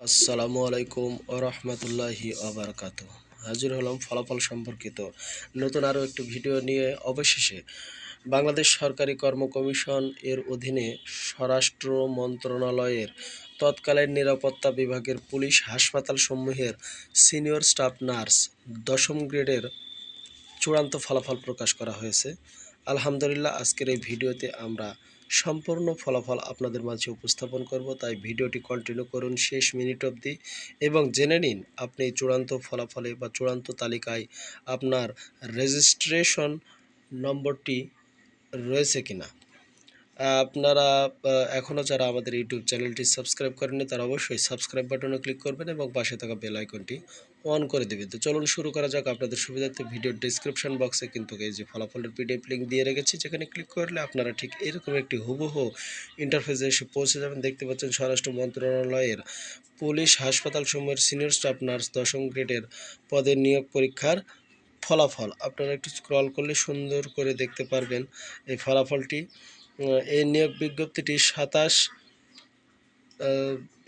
আসসালামু আলাইকুম ও রহমতুল্লাহি আবরকাত হাজির হলাম ফলাফল সম্পর্কিত নতুন আরও একটি ভিডিও নিয়ে। অবশেষে বাংলাদেশ সরকারি কর্ম কমিশন এর অধীনে স্বরাষ্ট্র মন্ত্রণালয়ের তৎকালীন নিরাপত্তা বিভাগের পুলিশ হাসপাতাল সমূহের সিনিয়র স্টাফ নার্স দশম গ্রেডের চূড়ান্ত ফলাফল প্রকাশ করা হয়েছে। আলহামদুলিল্লাহ, আজকের এই ভিডিওতে আমরা সম্পূর্ণ ফলাফল আপনাদের মাঝে উপস্থাপন করব, তাই ভিডিওটি কন্টিনিউ করুন শেষ মিনিট অবধি। এবং জেনে নিন, আপনি চূড়ান্ত ফলাফলে বা চূড়ান্ত তালিকায় আপনার রেজিস্ট্রেশন নম্বরটি রয়েছে কিনা। আপনারা এখনও যারা আমাদের ইউটিউব চ্যানেলটি সাবস্ক্রাইব করেননি, তারা অবশ্যই সাবস্ক্রাইব বাটনে ক্লিক করবেন এবং পাশে থাকা বেল আইকনটি অন করে দেবেন। তো চলুন শুরু করা যাক আপনাদের সুবিধার্থে ভিডিওর ডিসক্রিপশন বক্সে কিন্তু এই যে ফলাফলের পিডিএফ লিঙ্ক দিয়ে রেখেছি, যেখানে ক্লিক করলে আপনারা ঠিক এরকম একটি হুবহু ইন্টারফেসে এসে পৌঁছে যাবেন। দেখতে পাচ্ছেন স্বরাষ্ট্র মন্ত্রণালয়ের পুলিশ হাসপাতাল সমূহের সিনিয়র স্টাফ নার্স দশম গ্রেডের পদের নিয়োগ পরীক্ষার ফলাফল। আপনারা একটু স্ক্রল করলে সুন্দর করে দেখতে পারবেন এই ফলাফলটি। এই নিয়োগ বিজ্ঞপ্তিটি সাতাশ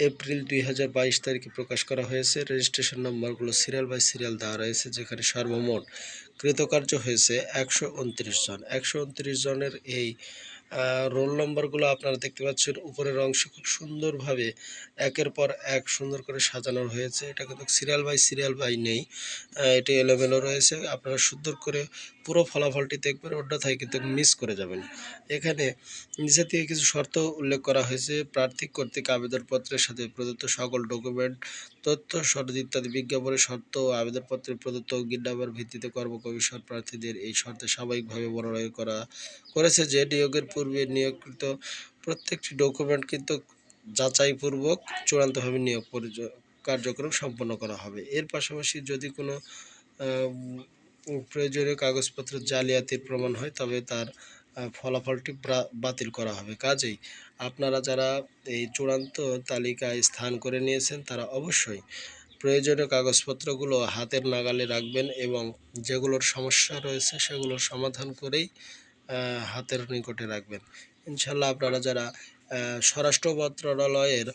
এপ্রিল দুই হাজার বাইশ তারিখে প্রকাশ করা হয়েছে। রেজিস্ট্রেশন নম্বরগুলো সিরিয়াল বাই সিরিয়াল দেওয়া রয়েছে, যেখানে সর্বমোট কৃতকার্য হয়েছে একশো উনত্রিশ জন। একশো উনত্রিশ জনের এই রোল নম্বরগুলো আপনারা দেখতে পাচ্ছেন। উপরের অংশ খুব সুন্দরভাবে একের পর এক সুন্দর করে সাজানো হয়েছে। এটা কিন্তু সিরিয়াল বাই সিরিয়াল বাই নেই। এটি এলোমেলো রয়েছে। আপনারা সুন্দর করে পুরো ফলাফলটি দেখবেন, অন্যথায় কিন্তু মিস করে যাবেন। এখানে নিচে থেকে কিছু শর্ত উল্লেখ করা হয়েছে। প্রার্থী কর্তৃক আবেদনপত্রের সাথে প্রদত্ত সকল ডকুমেন্ট তথ্য শর্ত ইত্যাদি বিজ্ঞাপনের শর্ত ও আবেদনপত্রের প্রদত্ত গিন্ডাবার ভিত্তিতে কর্ম কমিশন প্রার্থীদের এই শর্তে স্বাভাবিকভাবে বর্ণনা করা করেছে, যে নিয়োগের পূর্বে নিয়োগকৃত প্রত্যেকটি ডকুমেন্ট কিন্তু যাচাইপূর্বক চূড়ান্তভাবে নিয়োগ কার্যক্রম সম্পন্ন করা হবে। এর পাশাপাশি যদি কোনো প্রয়োজনীয় কাগজপত্র জালিয়াতির প্রমাণ হয়, তবে তার ফলাফলটি বাতিল করা হবে। কাজেই আপনারা যারা এই চূড়ান্ত তালিকায় স্থান করে নিয়েছেন, তারা অবশ্যই প্রয়োজনীয় কাগজপত্রগুলো হাতের নাগালে রাখবেন এবং যেগুলোর সমস্যা রয়েছে সেগুলোর সমাধান করেই হাতের নিকটে রাখবেন। ইনশাল্লাহ আপনারা যারা স্বরাষ্ট্র মন্ত্রণালয়ের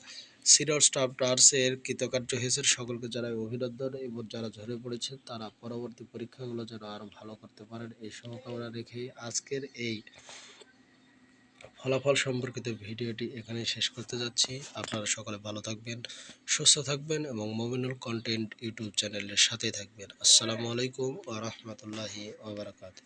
সিনিয়র স্টাফ নার্সের কৃতকার্য হয়েছে সকলকে যারা অভিনন্দন এবং যারা ঝরে পড়েছেন, তারা পরবর্তী পরীক্ষাগুলো যেন আরও ভালো করতে পারেন। এই শুভকামনা রেখেই আজকের এই ফলাফল সম্পর্কিত ভিডিওটি এখানে শেষ করতে যাচ্ছি। আপনারা সকলে ভালো থাকবেন, সুস্থ থাকবেন এবং মোবিনুল কন্টেন্ট ইউটিউব চ্যানেলের সাথে থাকবেন। আসসালামু আলাইকুম আ রহমতুল্লাহি ওবরাকাতু